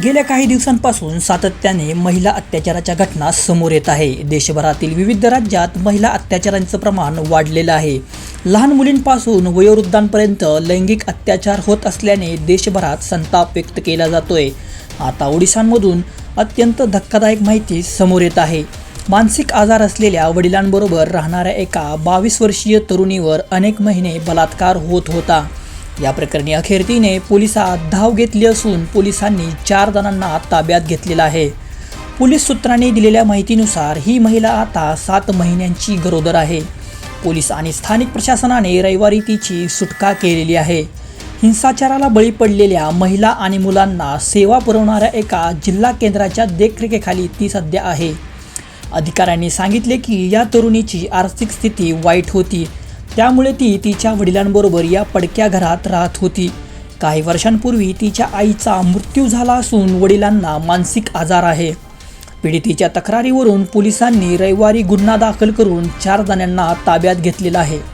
गेल्या काही दिवसांपासून सातत्याने महिला अत्याचाराच्या घटना समोर येत आहे. देशभरातील विविध राज्यात महिला अत्याचारांचं प्रमाण वाढलेलं आहे. लहान मुलींपासून वयोवृद्धांपर्यंत लैंगिक अत्याचार होत असल्याने देशभरात संताप व्यक्त केला जातोय. आता ओडिशांमधून अत्यंत धक्कादायक माहिती समोर येत आहे. मानसिक आजार असलेल्या वडिलांबरोबर राहणाऱ्या एका बावीस वर्षीय तरुणीवर अनेक महिने बलात्कार होत होता. या प्रकरणी अखेर तिने पोलिसात धाव घेतली असून पोलिसांनी चार जणांना ताब्यात घेतलेला आहे. पोलीस सूत्रांनी दिलेल्या माहितीनुसार ही महिला आता सात महिन्यांची गरोदर आहे. पोलीस आणि स्थानिक प्रशासनाने रविवारी तिची सुटका केलेली आहे. हिंसाचाराला बळी पडलेल्या महिला आणि मुलांना सेवा पुरवणाऱ्या एका जिल्हा केंद्राच्या देखरेखेखाली ती सध्या आहे. अधिकाऱ्यांनी सांगितले की या तरुणीची आर्थिक स्थिती वाईट होती. त्यामुळे ती तिच्या वडिलांबरोबर या पडक्या घरात राहत होती. काही वर्षांपूर्वी तिच्या आईचा मृत्यू झाला असून वडिलांना मानसिक आजार आहे. पीडितेच्या तक्रारीवरून पोलिसांनी रविवारी गुन्हा दाखल करून चार जणांना ताब्यात घेतलेला आहे.